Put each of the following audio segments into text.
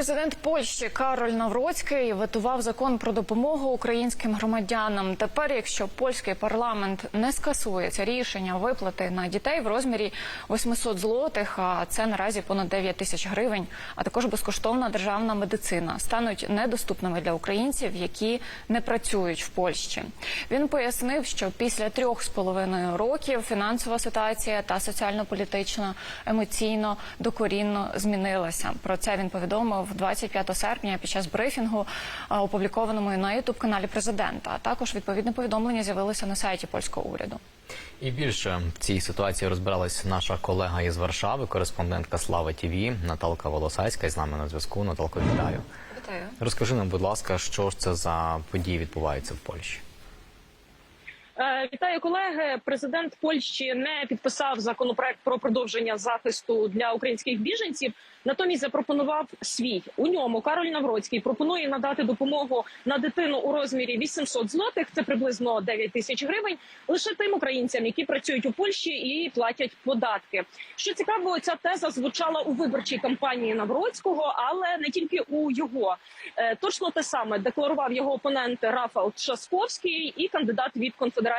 Президент Польщі Кароль Навроцький ветував закон про допомогу українським громадянам. Тепер, якщо польський парламент не скасує це рішення виплати на дітей в розмірі 800 злотих, а це наразі понад 9 тисяч гривень, а також безкоштовна державна медицина, стануть недоступними для українців, які не працюють в Польщі. Він пояснив, що після трьох з половиною років фінансова ситуація та соціально-політично, емоційно докорінно змінилася. Про це він повідомив 25 серпня під час брифінгу, опублікованому на ютуб каналі президента. А також відповідне повідомлення з'явилося на сайті польського уряду. І більше в цій ситуації розбиралась наша колега із Варшави, кореспондентка Слава ТІВІ Наталка Волосайська. І з нами на зв'язку. Наталко, вітаю. Вітаю. Розкажи нам, будь ласка, що ж це за події відбуваються в Польщі? Е, Вітаю колеги. Президент Польщі не підписав законопроект про продовження захисту для українських біженців. Натомість запропонував свій. У ньому Кароль Навроцький пропонує надати допомогу на дитину у розмірі 800 злотих. Це приблизно 9 тисяч гривень. Лише тим українцям, які працюють у Польщі і платять податки. Що цікаво, ця теза звучала у виборчій кампанії Навроцького, але не тільки у його. Е, Точно те саме декларував його опонент Рафал Часковський і кандидат від конфедерації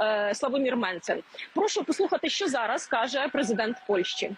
е, Славомір Менцен. Прошу послухати, що зараз каже президент Польщі.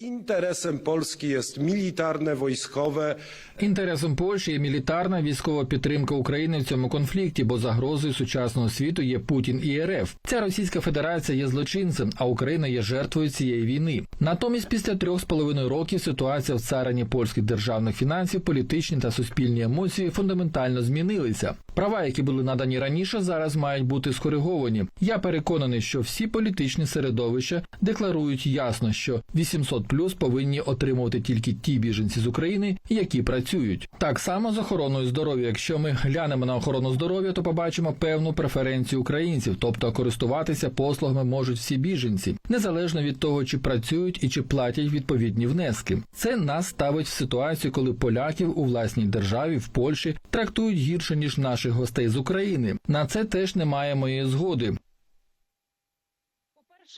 Interesem Polski jest militarne, wojskowe, Інтересом Польщі є мілітарна військова підтримка України в цьому конфлікті, бо загрозою сучасного світу є Путін і РФ. Ця Російська Федерація є злочинцем, а Україна є жертвою цієї війни. Натомість, після трьох з половиною років ситуація в царині польських державних фінансів, політичні та суспільні емоції фундаментально змінилися. Права, які були надані раніше, зараз мають бути скориговані. Я переконаний, що всі політичні середовища декларують ясно, що 800 плюс повинні отримувати тільки ті біженці з України, які працюють. Так само з охороною здоров'я. Якщо ми глянемо на охорону здоров'я, то побачимо певну преференцію українців, тобто користуватися послугами можуть всі біженці, незалежно від того, чи працюють і чи платять відповідні внески. Це нас ставить в ситуацію, коли поляків у власній державі в Польщі трактують гірше ніж наших гостей з України. На це теж немає моєї згоди.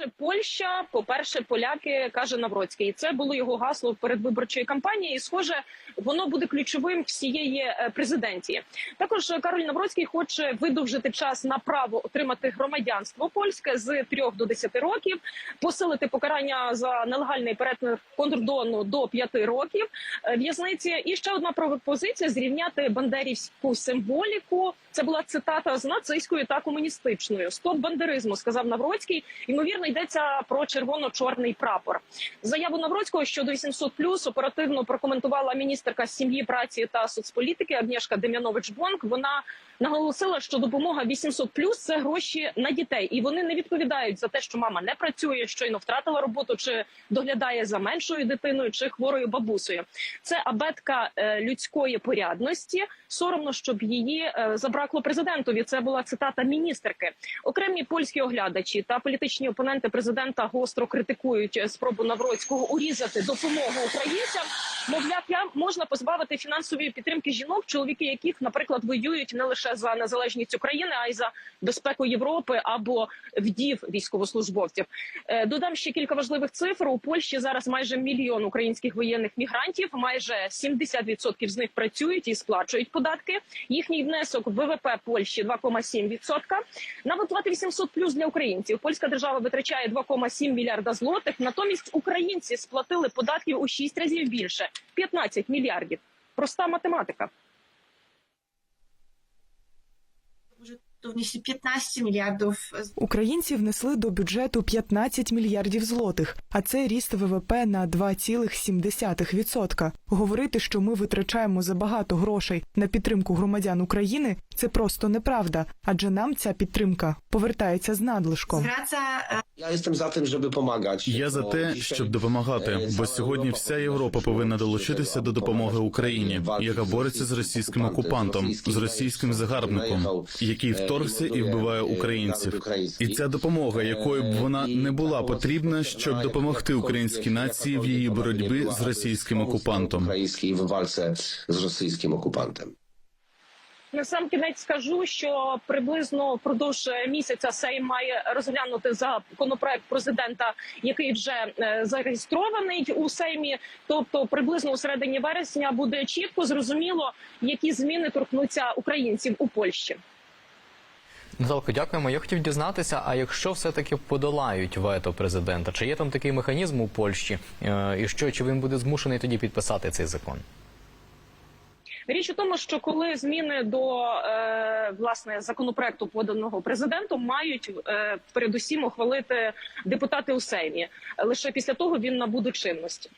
По-перше, Польща, по-перше, поляки каже Навроцький. І це було його гасло передвиборчої кампанії. І схоже, воно буде ключовим всієї е, президенції. Також Кароль Навроцький хоче видовжити час на право отримати громадянство польське з 3 до 10 років, посилити покарання за нелегальний перетин кордону до 5 років е, в'язниці. І ще одна пропозиція зрівняти бандерівську символіку. Це була цитата з нацистською та комуністичною. Стоп бандеризму, сказав Навроцький. Ймовірно, йдеться про червоно-чорний прапор. Заяву Навроцького щодо 800 плюс оперативно прокоментувала міністерка сім'ї, праці та соцполітики Агнєшка Дем'янович Бонк. Вона наголосила, що допомога 800 плюс це гроші на дітей, і вони не відповідають за те, що мама не працює, щойно втратила роботу, чи доглядає за меншою дитиною, чи хворою бабусею. Це абетка е, людської порядності. Соромно, щоб її е, забракло президентові. Це була цитата міністерки. Окремі польські оглядачі та політичні опоненти президента гостро критикують е, спробу Навроцького урізати допомогу українцям. Мовляв, я можна позбавити фінансової підтримки жінок, чоловіки яких, наприклад, воюють не лише за незалежність України, а й за безпеку Європи або вдів військовослужбовців. Е, Додам ще кілька важливих цифр. У Польщі зараз майже мільйон українських воєнних мігрантів. Майже 70% з них працюють і сплачують податки. Їхній внесок в ВВП Польщі 2,7%. На виплати 800 плюс для українців. Польська держава витрачає 2,7 мільярда злотих. Натомість українці сплатили податків у 6 разів більше 15 мільярдів. Проста математика. To wnieśli 15 miliardów Українці внесли до бюджету 15 мільярдів злотих, а це ріст ВВП на 2,7%. Говорити, що ми витрачаємо забагато грошей на підтримку громадян України, це просто неправда, адже нам ця підтримка повертається з надлишком. zwraca e, Ja jestem za tym. Я за те, щоб допомагати, е, бо сьогодні вся Європа повинна долучитися до допомоги Україні, яка бореться з російським окупантом, з російським загарбником, який вторгся і вбиває українців. І ця допомога, якою б вона не була потрібна, щоб допомогти українській нації в її боротьбі з російським окупантом. Українській в walce з російським окупантом. На сам кінець скажу, що приблизно впродовж місяця Сейм має розглянути законопроект президента, який вже е, зареєстрований у Сеймі. Тобто, приблизно у середині вересня буде чітко зрозуміло, які зміни торкнуться українців у Польщі. Наталко, дякуємо. Я хотів дізнатися, а якщо все-таки подолають вето президента, чи є там такий механізм у Польщі, Е, і що чи він буде змушений тоді підписати цей закон? Річ у тому, що коли зміни до е, власне законопроекту, поданого президентом, мають е, передусім ухвалити депутати у Сеймі. Лише після того він набуде чинності.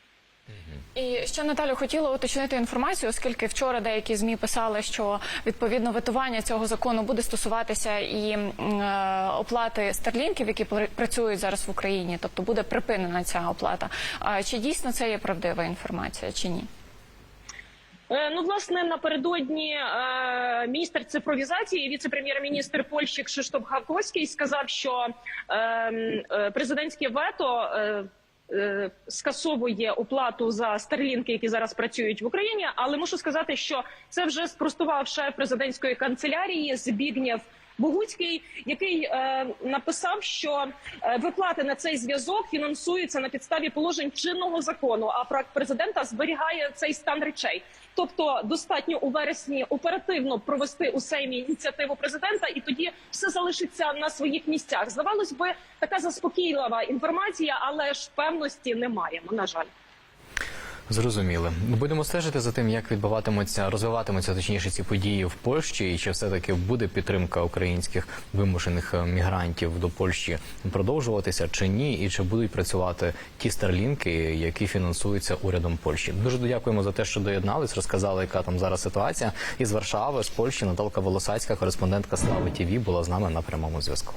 І ще Наталю хотіла уточнити інформацію, оскільки вчора деякі змі писали, що відповідно ветування цього закону буде стосуватися і е, оплати старлінків, які пр- працюють зараз в Україні, тобто буде припинена ця оплата. А чи дійсно це є правдива інформація, чи ні? Е, Ну, власне, напередодні е, міністр цифровізації, віце-прем'єр-міністр Польщі Кшиштоф Гавковський сказав, що е, е, президентське вето. Е, Скасовує оплату за старлінки, які зараз працюють в Україні. Але мушу сказати, що це вже спростував шеф президентської канцелярії Збігнєв Богуцький, який е, написав, що е, виплати на цей зв'язок фінансуються на підставі положень чинного закону. А проект президента зберігає цей стан речей. Тобто, достатньо у вересні оперативно провести у Сеймі ініціативу президента, і тоді все залишиться на своїх місцях. Здавалось би, така заспокійлива інформація, але ж певності не маємо. На жаль. Зрозуміли. Будемо стежити за тим, як відбуватимуться, розвиватимуться точніше ці події в Польщі, і чи все таки буде підтримка українських вимушених е, мігрантів до Польщі продовжуватися чи ні, і чи будуть працювати ті старлінки, які фінансуються урядом Польщі. Дуже дякуємо за те, що доєднались, розказали, яка там зараз ситуація. Із Варшави з Польщі Наталка Волосацька, кореспондентка Слави ТІВІ, була з нами на прямому зв'язку.